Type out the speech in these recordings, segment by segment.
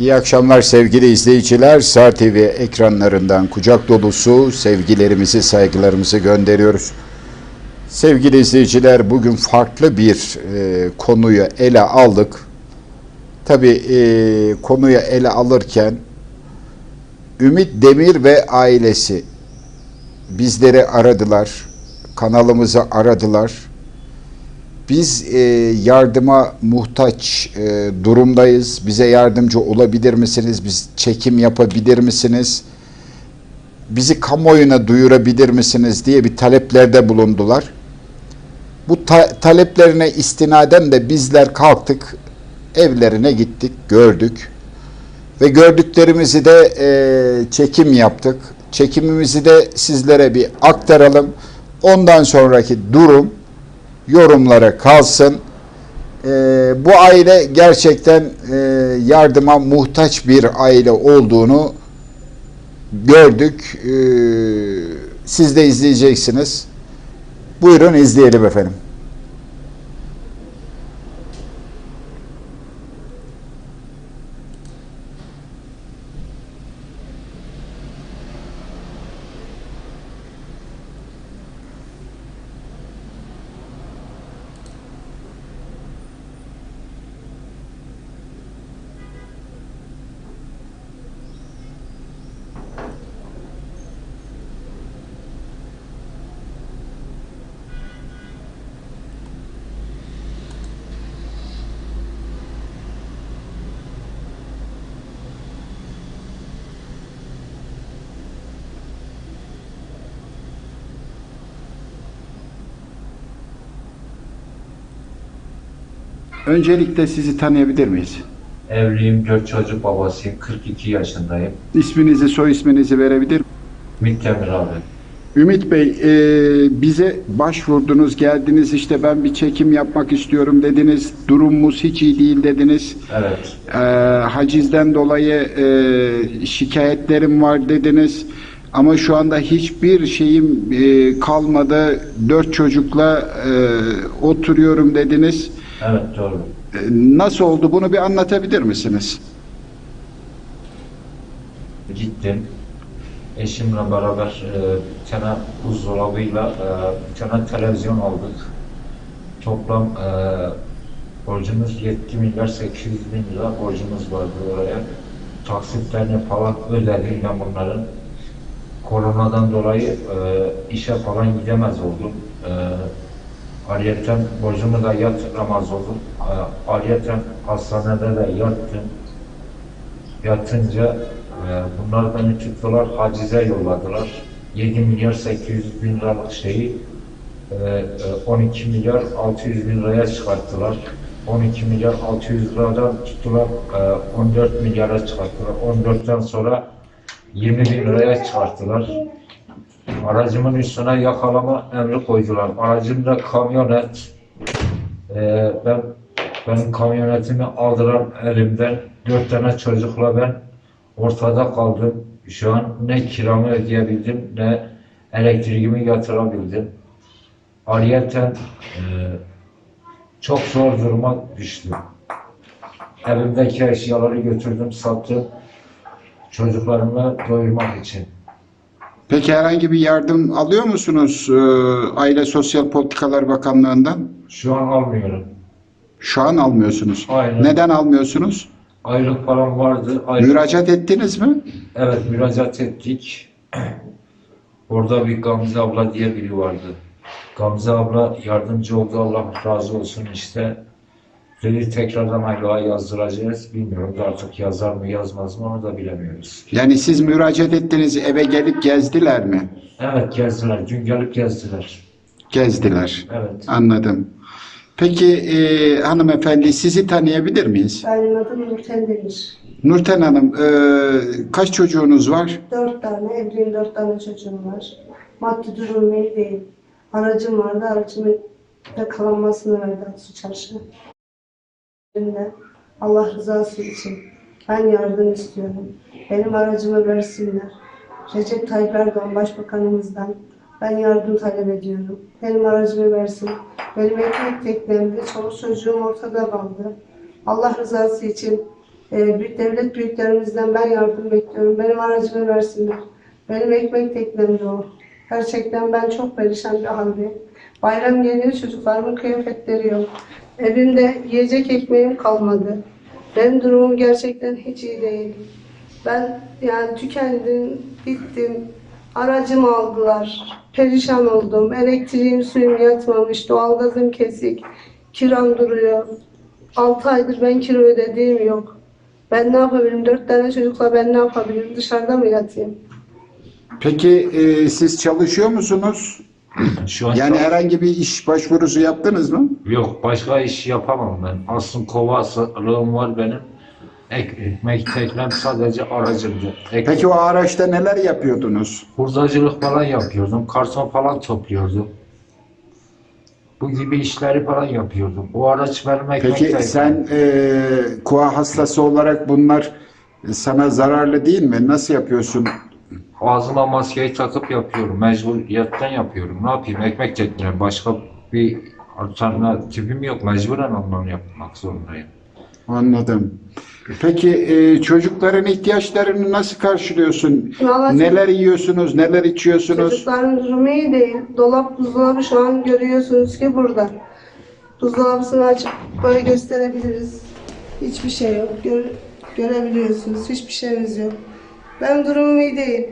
İyi akşamlar sevgili izleyiciler. Sar TV ekranlarından kucak dolusu sevgilerimizi, saygılarımızı gönderiyoruz. Sevgili izleyiciler bugün farklı bir e, konuyu ele aldık. Tabi e, konuyu ele alırken Ümit Demir ve ailesi bizleri aradılar. Kanalımızı aradılar. Biz e, yardıma muhtaç e, durumdayız. Bize yardımcı olabilir misiniz? Biz çekim yapabilir misiniz? Bizi kamuoyuna duyurabilir misiniz diye bir taleplerde bulundular. Bu ta- taleplerine istinaden de bizler kalktık, evlerine gittik, gördük ve gördüklerimizi de e, çekim yaptık. Çekimimizi de sizlere bir aktaralım. Ondan sonraki durum yorumlara kalsın. Ee, bu aile gerçekten e, yardıma muhtaç bir aile olduğunu gördük. Ee, siz de izleyeceksiniz. Buyurun izleyelim efendim. Öncelikle sizi tanıyabilir miyiz? Evliyim, dört çocuk babasıyım, 42 yaşındayım. İsminizi, soy isminizi verebilir Ümit Demir abi. Ümit Bey, e, bize başvurdunuz, geldiniz işte ben bir çekim yapmak istiyorum dediniz. Durumumuz hiç iyi değil dediniz. Evet, E, hacizden dolayı e, şikayetlerim var dediniz. Ama şu anda hiçbir şeyim e, kalmadı. Dört çocukla e, oturuyorum dediniz. evet doğru. E, nasıl oldu bunu bir anlatabilir misiniz? Gittim. Eşimle beraber e, bir tane buzdolabıyla e, bir tane televizyon aldık. Toplam e, borcumuz 7 milyar 800 bin lira borcumuz vardı oraya. Taksitlerini falan ödedim ben bunların. Koronadan dolayı e, işe falan gidemez oldum. E, Ayrıyeten borcumu da yatıramaz oldum. E, Ayrıyeten hastanede de yattım. Yatınca e, bunlar beni tuttular, hacize yolladılar. 7 milyar 800 bin liralık şeyi e, e, 12 milyar 600 bin liraya çıkarttılar. 12 milyar 600 liradan tuttular e, 14 milyara çıkarttılar. 14'ten sonra 20 bin liraya çıkarttılar. Aracımın üstüne yakalama emri koydular. Aracım da kamyonet. Ee, ben benim kamyonetimi aldılar elimden. Dört tane çocukla ben ortada kaldım. Şu an ne kiramı ödeyebildim ne elektriğimi yatırabildim. Ayrıyeten e, çok zor duruma düştüm. Evimdeki eşyaları götürdüm, sattım. Çocuklarımı doyurmak için. Peki herhangi bir yardım alıyor musunuz e, Aile Sosyal Politikalar Bakanlığı'ndan? Şu an almıyorum. Şu an almıyorsunuz. Aynen. Neden almıyorsunuz? Aylık param vardı. Aylık, Müracaat ettiniz mi? evet müracaat ettik. Orada bir Gamze abla diye biri vardı. Gamze abla yardımcı oldu. Allah razı olsun işte. Dedi tekrardan aylığa yazdıracağız. Bilmiyorum da artık yazar mı yazmaz mı onu da bilemiyoruz. Yani siz müracaat ettiniz eve gelip gezdiler mi? Evet gezdiler. Dün gelip gezdiler. Gezdiler. Evet. Anladım. Peki e, hanımefendi sizi tanıyabilir miyiz? Benim adım Nurten Demir. Nurten Hanım e, kaç çocuğunuz var? Dört tane, evliyim dört tane çocuğum var. Maddi durum iyi değil. Aracım vardı, aracımın yakalanmasını verdi su çarşı. Şimdi Allah rızası için ben yardım istiyorum. Benim aracımı versinler. Recep Tayyip Erdoğan Başbakanımızdan ben yardım talep ediyorum. Benim aracımı versin. Benim ekmek teknemde çoluk çocuğum ortada kaldı. Allah rızası için e, büyük devlet büyüklerimizden ben yardım bekliyorum. Benim aracımı versinler. Benim ekmek teknem de o. Gerçekten ben çok perişan bir haldeyim. Bayram geliyor çocuklarımın kıyafetleri yok. Evimde yiyecek ekmeğim kalmadı. Benim durumum gerçekten hiç iyi değil. Ben yani tükendim, bittim. Aracımı aldılar. Perişan oldum. Elektriğim, suyum yatmamış. Doğalgazım kesik. Kiram duruyor. 6 aydır ben kira ödediğim yok. Ben ne yapabilirim? 4 tane çocukla ben ne yapabilirim? Dışarıda mı yatayım? Peki e, siz çalışıyor musunuz? Şu an Yani herhangi bir iş başvurusu yaptınız mı? Yok başka iş yapamam ben. Aslında kovasılığım var benim. Ek, ekmek teklem sadece aracımdı. Ek, Peki o araçta neler yapıyordunuz? hurdacılık falan yapıyordum. Karton falan topluyordum. Bu gibi işleri falan yapıyordum. O araç benim ekmek Peki teklem. sen e, koa hastası olarak bunlar sana zararlı değil mi? Nasıl yapıyorsun? Ağzıma maskeyi takıp yapıyorum. Mecburiyetten yapıyorum. Ne yapayım? Ekmek tekniği. Başka bir alternatifim yok. Mecburen onları yapmak zorundayım. Anladım. Peki e, çocukların ihtiyaçlarını nasıl karşılıyorsun? Vallahi Neler yiyorsunuz, neler içiyorsunuz? Çocukların durumu iyi değil. Dolap, buzdolabı şu an görüyorsunuz ki burada. Buzdolabısını açıp böyle gösterebiliriz. Hiçbir şey yok. Gör- görebiliyorsunuz. Hiçbir şeyimiz yok. Ben durumum iyi değil.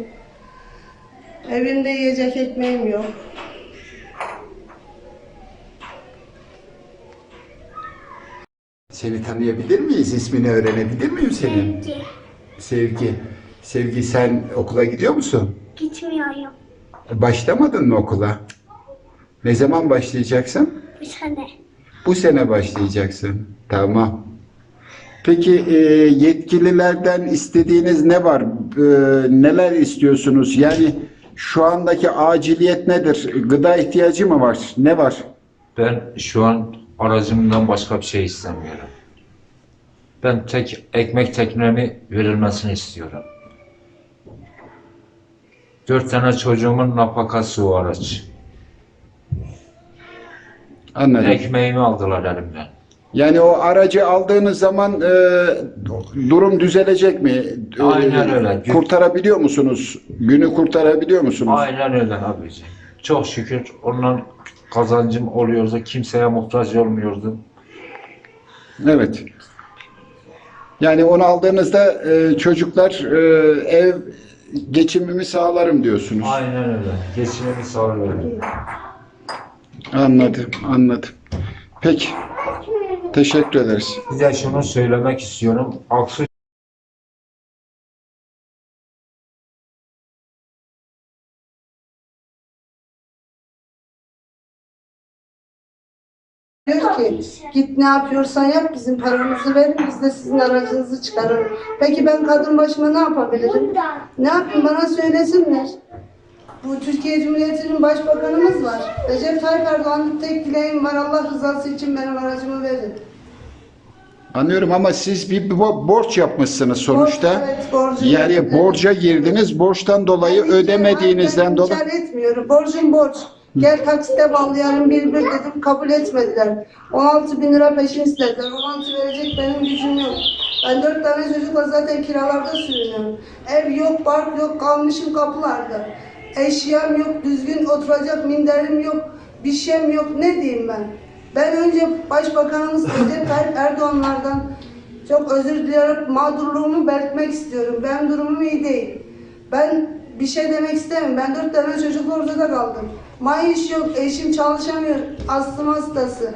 Evimde yiyecek ekmeğim yok. Seni tanıyabilir miyiz? İsmini öğrenebilir miyim senin? Sevgi. Sevgi. Sevgi sen okula gidiyor musun? Gitmiyorum Başlamadın mı okula? Ne zaman başlayacaksın? bu sene. Bu sene başlayacaksın. Tamam. Peki e, yetkililerden istediğiniz ne var? E, neler istiyorsunuz? Yani şu andaki aciliyet nedir? Gıda ihtiyacı mı var? Ne var? Ben şu an aracımdan başka bir şey istemiyorum. Ben tek ekmek teknemi verilmesini istiyorum. Dört tane çocuğumun napakası o araç. Anladım. Ekmeğimi aldılar elimden. Yani o aracı aldığınız zaman e, durum düzelecek mi? E, Aynen öyle. Kurtarabiliyor musunuz? Günü kurtarabiliyor musunuz? Aynen öyle abiciğim. Çok şükür ondan kazancım oluyordu. Kimseye muhtaç olmuyordum. Evet. Yani onu aldığınızda e, çocuklar e, ev geçimimi sağlarım diyorsunuz. Aynen öyle. Geçimimi sağlıyorum. Anladım, anladım. Peki. Teşekkür ederiz. Bir de şunu söylemek istiyorum. Aksu Diyor ki git ne yapıyorsan yap bizim paramızı verin biz de sizin aracınızı çıkarırız. Peki ben kadın başıma ne yapabilirim? Ne yapayım bana söylesinler. Bu Türkiye Cumhuriyeti'nin başbakanımız var. Recep Tayyip Erdoğan'ın tek dileğim var Allah rızası için benim aracımı verin. Anlıyorum ama siz bir bo- borç yapmışsınız sonuçta. Borç, evet, borcu Yani ödedim. borca girdiniz. Borçtan dolayı Ben şey ödemediğinizden ben dolayı. inkar etmiyorum. Borcum borç. Gel taksite bağlayalım bir bir dedim kabul etmediler. 16 bin lira peşin istediler. 16 verecek benim gücüm yok. Ben dört tane çocukla zaten kiralarda sürünüyorum. Ev yok, park yok, kalmışım kapılarda. Eşyam yok, düzgün oturacak minderim yok, bir şeyim yok. Ne diyeyim ben? Ben önce Başbakanımız Recep Tayyip Erdoğan'lardan çok özür dileyerek mağdurluğumu belirtmek istiyorum. Ben durumum iyi değil. Ben bir şey demek istemiyorum. Ben dört tane çocukla ortada kaldım. Maaş yok, eşim çalışamıyor, astım hastası.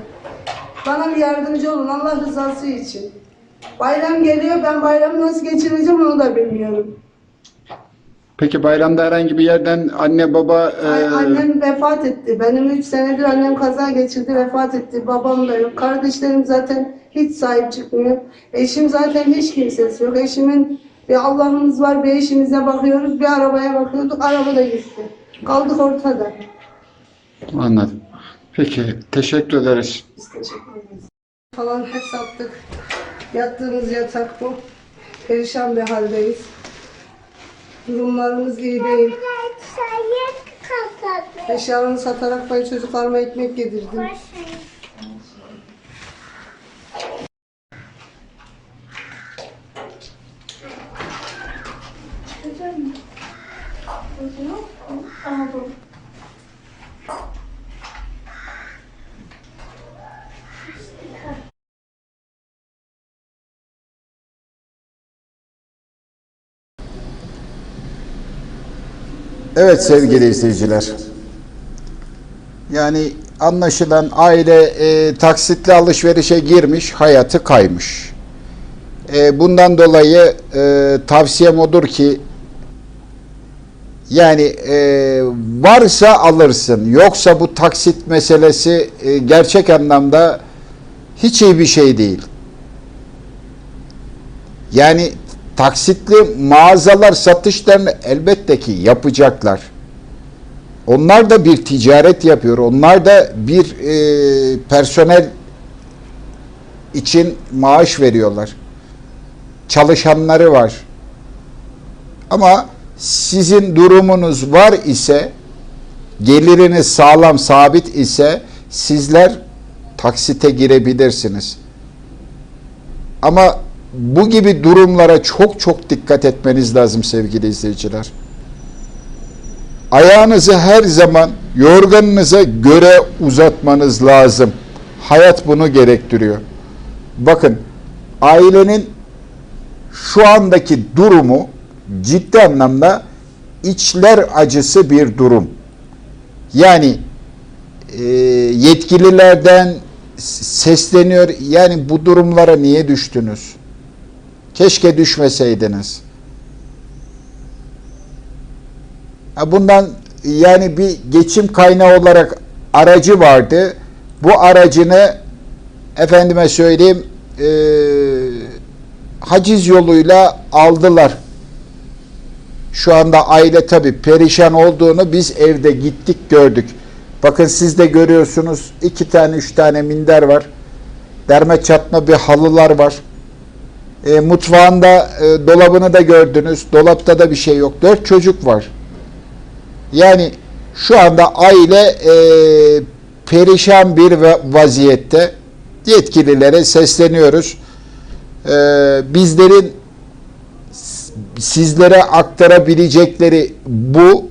Bana bir yardımcı olun Allah rızası için. Bayram geliyor, ben bayramı nasıl geçireceğim onu da bilmiyorum. Peki bayramda herhangi bir yerden anne baba e, Ay- Annem vefat etti. Benim üç senedir annem kaza geçirdi, vefat etti. Babam da yok. Kardeşlerim zaten hiç sahip çıkmıyor. Eşim zaten hiç kimsesi yok. Eşimin bir Allah'ımız var, bir eşimize bakıyoruz, bir arabaya bakıyorduk, araba da gitti. Kaldık ortada. anladım. Peki teşekkür ederiz. Biz teşekkür ederiz. Falan hep sattık. Yattığımız yatak bu. Perişan bir haldeyiz. Durumlarımız iyi değil. Eşyalarımı satarak ben çocuklarıma ekmek yedirdim. Evet sevgili izleyiciler. Yani anlaşılan aile e, taksitli alışverişe girmiş, hayatı kaymış. E, bundan dolayı e, tavsiyem odur ki yani e, varsa alırsın. Yoksa bu taksit meselesi e, gerçek anlamda hiç iyi bir şey değil. Yani taksitli mağazalar satışlarını elbette ki yapacaklar. Onlar da bir ticaret yapıyor. Onlar da bir e, personel için maaş veriyorlar. Çalışanları var. Ama sizin durumunuz var ise geliriniz sağlam sabit ise sizler taksite girebilirsiniz. Ama bu gibi durumlara çok çok dikkat etmeniz lazım sevgili izleyiciler. Ayağınızı her zaman yorganınıza göre uzatmanız lazım. Hayat bunu gerektiriyor. Bakın ailenin şu andaki durumu ciddi anlamda içler acısı bir durum. Yani e, yetkililerden sesleniyor. Yani bu durumlara niye düştünüz? Keşke düşmeseydiniz. Bundan yani bir geçim kaynağı olarak aracı vardı. Bu aracını efendime söyleyeyim e, haciz yoluyla aldılar. Şu anda aile tabi perişan olduğunu biz evde gittik gördük. Bakın siz de görüyorsunuz iki tane üç tane minder var. Derme çatma bir halılar var. E, mutfağında e, dolabını da gördünüz. Dolapta da bir şey yok. Dört çocuk var. Yani şu anda aile e, perişan bir va- vaziyette. Yetkililere sesleniyoruz. E, bizlerin sizlere aktarabilecekleri bu.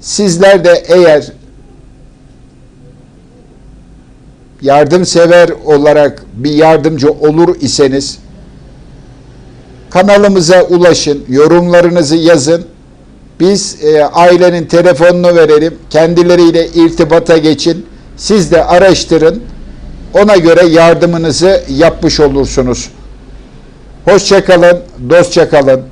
Sizler de eğer yardımsever olarak bir yardımcı olur iseniz kanalımıza ulaşın, yorumlarınızı yazın. Biz e, ailenin telefonunu verelim. Kendileriyle irtibata geçin. Siz de araştırın. Ona göre yardımınızı yapmış olursunuz. Hoşçakalın, dostça kalın.